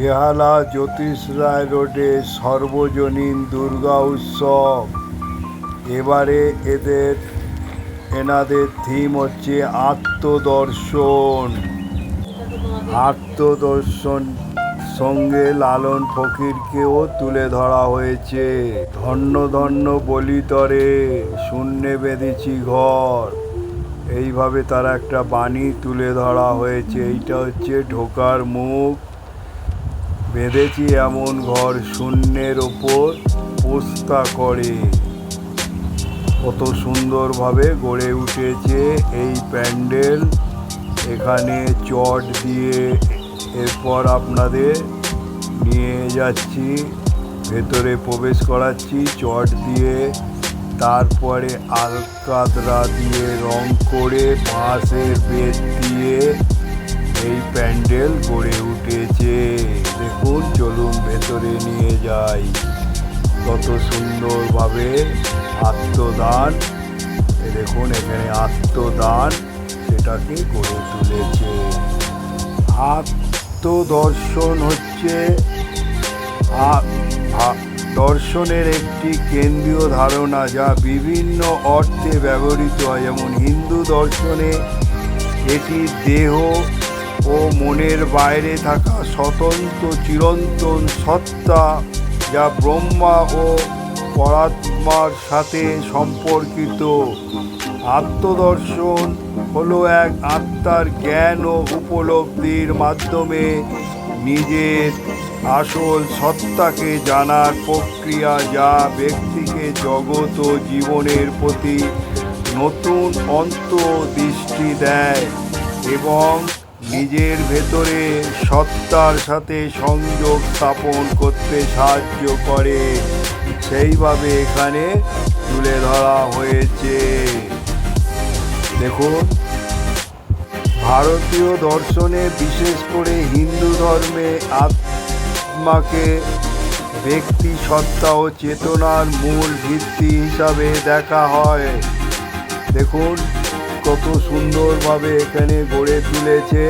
বেহালা জ্যোতিষ রায় রোডে সর্বজনীন দুর্গা উৎসব। এবারে এদের, এনাদের থিম হচ্ছে আত্মদর্শন। আত্মদর্শন সঙ্গে লালন ফকিরকেও তুলে ধরা হয়েছে। ধন্য ধন্য বলিতরে শূন্যে বেঁধেছি ঘর। এইভাবে তারা একটা বাণী তুলে ধরা হয়েছে। এইটা হচ্ছে ঢোকার মুখ। বেঁধেছি এমন ঘর শূন্যের ওপর পোস্তা করে। কত সুন্দরভাবে গড়ে উঠেছে এই প্যান্ডেল। এখানে চট দিয়ে এরপর আপনাদের নিয়ে যাচ্ছি, ভেতরে প্রবেশ করাচ্ছি, চট দিয়ে। তারপরে আলকাতরা দিয়ে রং করে বাঁশের বেত দিয়ে এই প্যান্ডেল গড়ে চলুন ভেতরে নিয়ে যাই। কত সুন্দরভাবে আত্মদান। দেখুন, এখানে আত্মদান সেটাকে গড়ে তুলেছে। আত্মদর্শন হচ্ছে দর্শনের একটি কেন্দ্রীয় ধারণা যা বিভিন্ন অর্থে ব্যবহৃত হয়। যেমন হিন্দু দর্শনে এটি দেহ ও মনের বাইরে থাকা স্বতন্ত্র চিরন্তন সত্তা যা ব্রহ্মা ও পরাত্মার সাথে সম্পর্কিত। আত্মদর্শন হলো এক আত্মার জ্ঞান ও উপলব্ধির মাধ্যমে নিজের আসল সত্তাকে জানার প্রক্রিয়া যা ব্যক্তিকে জগৎ ও জীবনের প্রতি নতুন অন্তর্দৃষ্টি দেয় এবং নিজের ভেতরে সত্তার সাথে সংযোগ স্থাপন করতে সাহায্য করে। সেইভাবে এখানে তুলে ধরা হয়েছে। দেখুন, ভারতীয় দর্শনে বিশেষ করে হিন্দু ধর্মে আত্মাকে ব্যক্তি, সত্তা ও চেতনার মূল ভিত্তি হিসাবে দেখা হয়। দেখুন কত সুন্দরভাবে এখানে গড়ে তুলেছে।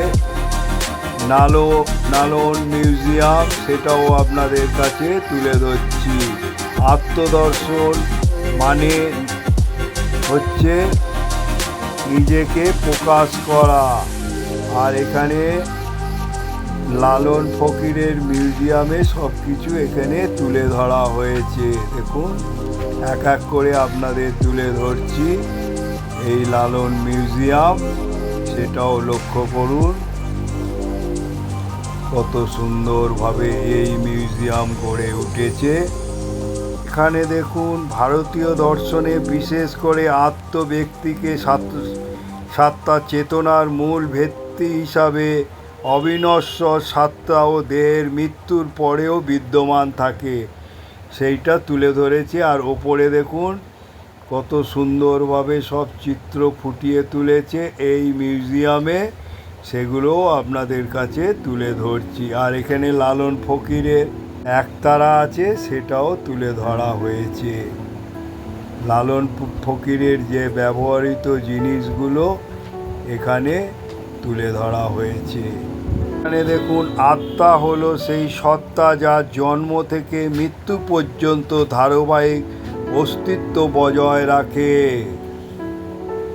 নালো, নালন মিউজিয়াম, সেটাও আপনাদের কাছে তুলে ধরছি। আত্মদর্শন মানে হচ্ছে নিজেকে প্রকাশ করা। আর এখানে লালন ফকিরের মিউজিয়ামে সব কিছু এখানে তুলে ধরা হয়েছে। দেখুন, এক এক করে আপনাদের তুলে ধরছি। এই লালন মিউজিয়াম, সেটাও লক্ষ্য করুন। কত সুন্দরভাবে এই মিউজিয়াম গড়ে উঠেছে। এখানে দেখুন, ভারতীয় দর্শনে বিশেষ করে আত্মব্যক্তিকে সাত- সাত্তা চেতনার মূল ভিত্তি হিসাবে অবিনশ্বর সাত্তা ও দেহের মৃত্যুর পরেও বিদ্যমান থাকে। সেইটা তুলে ধরেছে, আর ওপরে দেখুন কত সুন্দরভাবে সব চিত্র ফুটিয়ে তুলেছে এই মিউজিয়ামে, সেগুলোও আপনাদের কাছে তুলে ধরছি। আর এখানে লালন ফকিরের একতারা আছে, সেটাও তুলে ধরা হয়েছে। লালন ফকিরের যে ব্যবহৃত জিনিসগুলো এখানে তুলে ধরা হয়েছে। এখানে দেখুন, আত্মা হলো সেই সত্তা যা জন্ম থেকে মৃত্যু পর্যন্ত ধারাবাহিক অস্তিত্ব বজায় রাখে।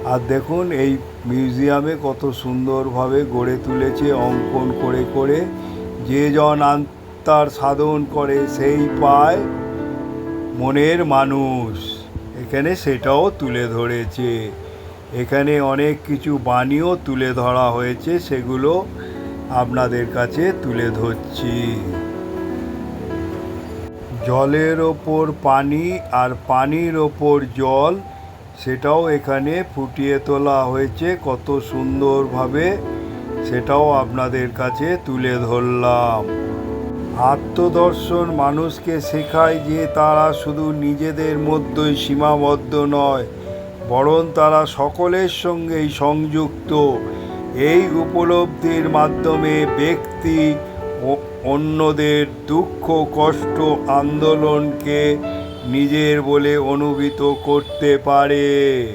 আর দেখুন, এই মিউজিয়ামে কত সুন্দরভাবে গড়ে তুলেছে, অঙ্কন করে করে। যে জন আত্মার সাধন করে, সেই পায় মনের মানুষ। এখানে সেটাও তুলে ধরেছে। এখানে অনেক কিছু বাণীও তুলে ধরা হয়েছে, সেগুলো আপনাদের কাছে তুলে ধরছি। জলের ওপর পানি আর পানির ওপর জল, সেটাও এখানে ফুটিয়ে তোলা হয়েছে। কত সুন্দরভাবে সেটাও আপনাদের কাছে তুলে ধরলাম। আত্মদর্শন মানুষকে শেখায় যে তারা শুধু নিজেদের মধ্যেই সীমাবদ্ধ নয়, বরং তারা সকলের সঙ্গেই সংযুক্ত। এই উপলব্ধির মাধ্যমে ব্যক্তি অন্যদের দুঃখ, কষ্ট, আন্দোলনকে নিজের বলে অনুভূত করতে পারে।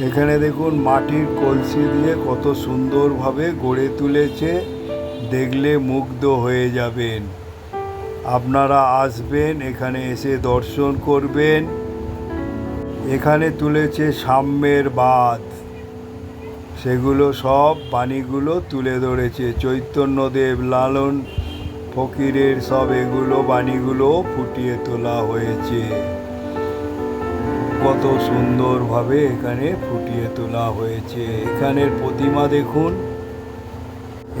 এখানে দেখুন, মাটির কলসি দিয়ে কত সুন্দরভাবে গড়ে তুলেছে। দেখলে মুগ্ধ হয়ে যাবেন। আপনারা আসবেন, এখানে এসে দর্শন করবেন। এখানে তুলেছে সাম্যের বাঁধ। সেগুলো সব বাণীগুলো তুলে ধরেছে। চৈতন্যদেব, লালন, ফকিরের সব এগুলো বাণীগুলো ফুটিয়ে তোলা হয়েছে। কত সুন্দরভাবে এখানে ফুটিয়ে তোলা হয়েছে। এখানের প্রতিমা দেখুন।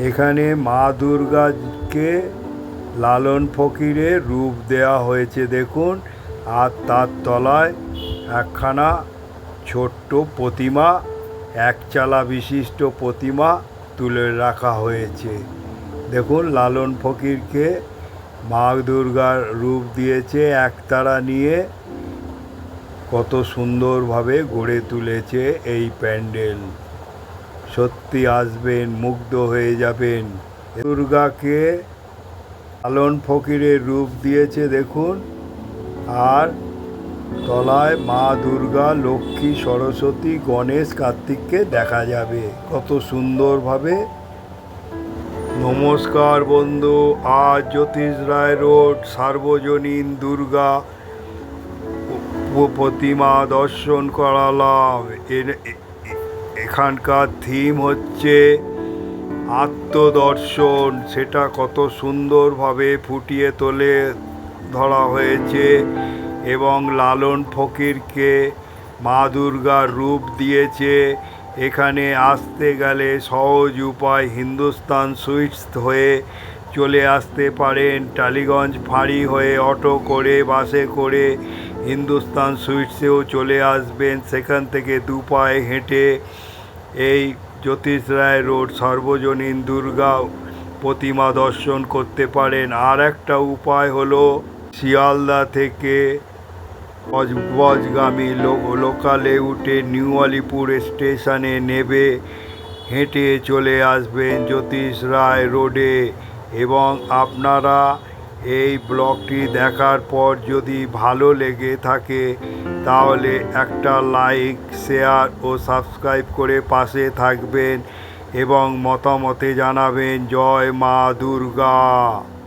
এখানে মা দুর্গাকে লালন ফকিরের রূপ দেয়া হয়েছে, দেখুন। আর তার তলায় একখানা ছোট্ট প্রতিমা একচালা বিশিষ্ট প্রতিমা তুলে রাখা হয়েছে। দেখুন, লালন ফকিরকে মা দুর্গার রূপ দিয়েছে, একতারা নিয়ে কত সুন্দরভাবে গড়ে তুলেছে এই প্যান্ডেল। সত্যি আসবেন, মুগ্ধ হয়ে যাবেন। দুর্গাকে লালন ফকিরের রূপ দিয়েছে, দেখুন। আর তলায় মা দুর্গা, লক্ষ্মী, সরস্বতী, গণেশ, কার্তিককে দেখা যাবে। কত সুন্দরভাবে। নমস্কার বন্ধু, আজ জ্যোতিষ রায় রোড, সার্বজনীন দুর্গা প্রতিমা দর্শন করালাম এখানকার থিম হচ্ছে আত্মদর্শন। সেটা কত সুন্দরভাবে ফুটিয়ে তোলে ধরা হয়েছে। এবং লালন ফকিরকে মা দুর্গার রূপ দিয়েছে। এখানে আসতে গেলে সহজ উপায় হিন্দুস্তান সুইটস হয়ে চলে আসতে পারেন। টালিগঞ্জ ফাঁড়ি হয়ে অটো করে, বাসে করে হিন্দুস্তান সুইটসেও চলে আসবেন। সেখান থেকে দু পায়ে হেঁটে এই জ্যোতিষ রায় রোড সর্বজনীন দুর্গা প্রতিমা দর্শন করতে পারেন। আর একটা উপায় হলো শিয়ালদা থেকে বজবজগামী লো- লোকালে উঠে নিউ আলিপুর স্টেশনে নেবে, হেঁটে চলে আসবেন জ্যোতিষ রায় রোডে। এবং আপনারা এই ব্লগটি দেখার পর যদি ভালো লেগে থাকে, তাহলে একটা লাইক, শেয়ার ও সাবস্ক্রাইব করে পাশে থাকবেন এবং মতামতে জানাবেন। জয় মা দুর্গা।